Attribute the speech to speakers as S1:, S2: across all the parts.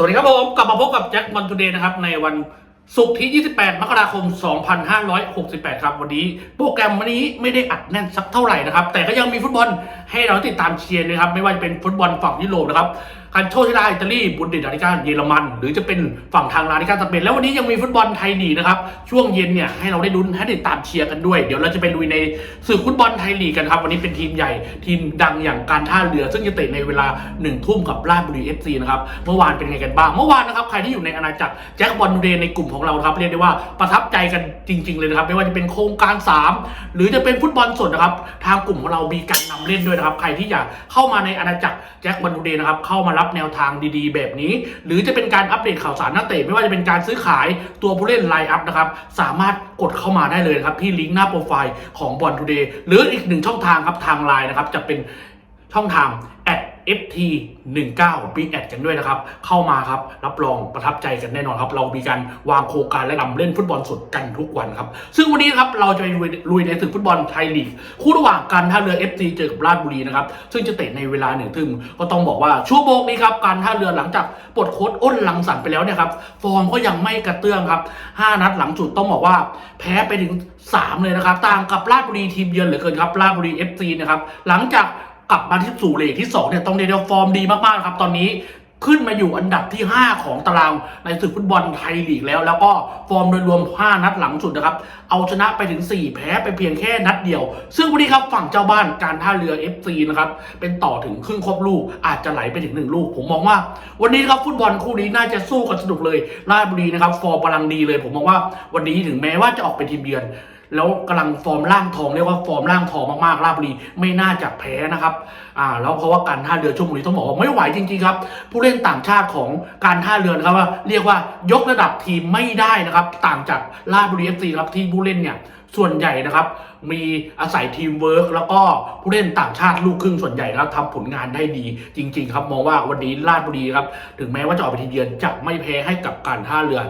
S1: สวัสดีครับผม กลับมาพบกับแจ็คมอนทูเดย์นะครับ ในวันศุกร์ที่ 28 มกราคม 2568 ครับ วันนี้โปรแกรมวันนี้ไม่ได้อัดแน่นสักเท่าไหร่นะครับ แต่ก็ยังมีฟุตบอลให้เราติดตามเชียร์นะครับ ไม่ว่าจะเป็นฟุตบอลฝั่งยุโรปนะครับคันโชชิลาอิตาลีบุนเดสดาริกาเยอรมัน หรือจะเป็นฝั่งทางลาลิกาสเปนแล้ววันนี้ยังมีฟุตบอลไทยลีกนะครับ ช่วงเย็นเนี่ยให้เราได้ลุ้นให้ติดตามเชียร์กันด้วย เดี๋ยวเราจะไปลุยในศึกฟุตบอลไทยลีกกันครับวันนี้เป็นทีมใหญ่ทีมดังอย่างการท่าเรือ ซึ่งจะเตะในเวลา1นึ่ทุ่มกับราชบุรีเอฟซีนะครับเมื่อวานเป็นไงกันบ้างเมื่อวานนะครับใครที่อยู่ในอาณาจักรแจ็คบอลเดย์ในกลุ่มของเราครับเรียกได้ว่าประทับใจกันจริง ๆ เลยนะครับไม่ว่าจะเป็นโครงการ 3 หรือจะเป็นฟุตบอลสดนะครับทางกลุ่มของเรามีการนำเล่นด้วยนะครับใครที่อยากเข้ามาในอาณาจักรแจ็คบอลเดย์นะครับเข้ามารับแนวทางดีๆ แบบนี้ หรือจะเป็นการอัปเดตข่าวสารนักเตะไม่ว่าจะเป็นการซื้อขายตัวผู้เล่นไลน์อัพนะครับสามารถกดเข้ามาได้เลยครับที่ลิงก์หน้าโปรไฟล์ของบอลทูเดย์หรืออีกหนึ่งช่องทางครับทางไลน์นะครับจะเป็นช่องทาง ft 19 b ีแอดกันด้วยนะครับ เข้ามาครับ รับรองประทับใจกันแน่นอนครับ เรามีการวางโครงการและนำเล่นฟุตบอลสดกันทุกวันครับ ซึ่งวันนี้ครับเราจะไปลุยในศึกฟุตบอลไทยลีก คู่ระหว่างการท่าเรือ FC เจอกับราชบุรีนะครับ ซึ่งจะเตะในเวลาหนึ่งทึมก็ต้องบอกว่าชั่วโมงนี้ครับ การท่าเรือหลังจากปลดโค้ดอ้นลังสรรค์ไปแล้วเนี่ยครับ ฟอร์มก็ยังไม่กระเตื้องครับ 5 นัดหลังสุดต้องบอกว่า แพ้ไปถึง 3 เลยนะครับ ต่างกับราชบุรีทีมเยือนเหลือเกินครับราชบุรี FC นะครับหลังจาก กลับมาที่สู่เลกที่2เนี่ยต้องเรียกว่าฟอร์มดีมากๆครับตอนนี้ขึ้นมาอยู่อันดับที่ 5 ของตารางในศึกฟุตบอลไทยลีกแล้ว แล้วก็ฟอร์มโดยรวม 5 นัดหลังสุดนะครับ เอาชนะไปถึง 4 แพ้ไปเพียงแค่นัดเดียว ซึ่งวันนี้ครับฝั่งเจ้าบ้านการท่าเรือ FC นะครับเป็นต่อถึงครึ่งครบลูก อาจจะไหลไปถึง 1 ลูก ผมมองว่า วันนี้ครับฟุตบอลคู่นี้น่าจะสู้กันสนุกเลยราชบุรีนะครับฟอร์มกำลังดีเลย ผมมองว่าวันนี้ถึงแม้ว่าจะออกเป็นทีมเยือน แล้วกำลังฟอร์มร่างทองเรียกว่าฟอร์มร่างทองมากๆราบุรีไม่น่าจะแพ้นะครับอ่าแล้วเพราะว่าการท่าเรือช่วงนี้ต้องบอกว่าไม่ไหวจริงๆครับ ผู้เล่นต่างชาติของการท่าเรือนะครับว่าเรียกว่ายกระดับทีมไม่ได้นะครับ ต่างจากราบุรีเอฟซีครับที่ผู้เล่นเนี่ย ส่วนใหญ่นะครับ มีอาศัยทีมเวิร์กแล้วก็ผู้เล่นต่างชาติลูกครึ่งส่วนใหญ่นะครับทำผลงานได้ดี จริง ๆ ครับมองว่าวันนี้ราชบุรีครับ ถึงแม้ว่าจะออกไปทีเยือนจะไม่แพ้ให้กับการท่าเรือ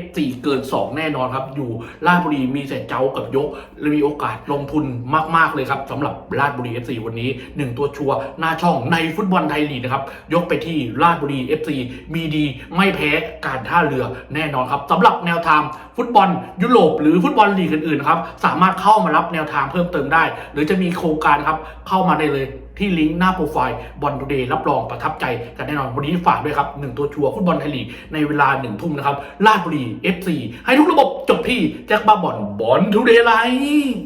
S1: F4 เกิน 2 แน่นอนครับ อยู่ราชบุรีมีแต่เจ้ากับยกและมีโอกาสลงทุนมากๆเลยครับสำหรับราชบุรี F4 วันนี้ 1 ตัวชัวร์หน้าช่องในฟุตบอลไทยลีกนะครับยกไปที่ราชบุรี F4 มีดีไม่แพ้การท่าเรือแน่นอนครับสำหรับแนวทางฟุตบอลยุโรปหรือฟุตบอลลีกอื่นๆครับสามารถเข้ามารับแนวทางเพิ่มเติมได้ หรือจะมีโครงการครับเข้ามาได้เลยที่ลิงก์หน้าโปรไฟล์บอลทูเดย์รับรองประทับใจกันแน่นอนวันนี้ฝากด้วยครับหนึ่งตัวชัวร์ฟุตบอลไทยลีกในเวลาหนึ่งทุ่มนะครับลาดบุรี FC ให้ทุกระบบจบที่แจ็คบ้าบอลบอลทูเดย์ไลน์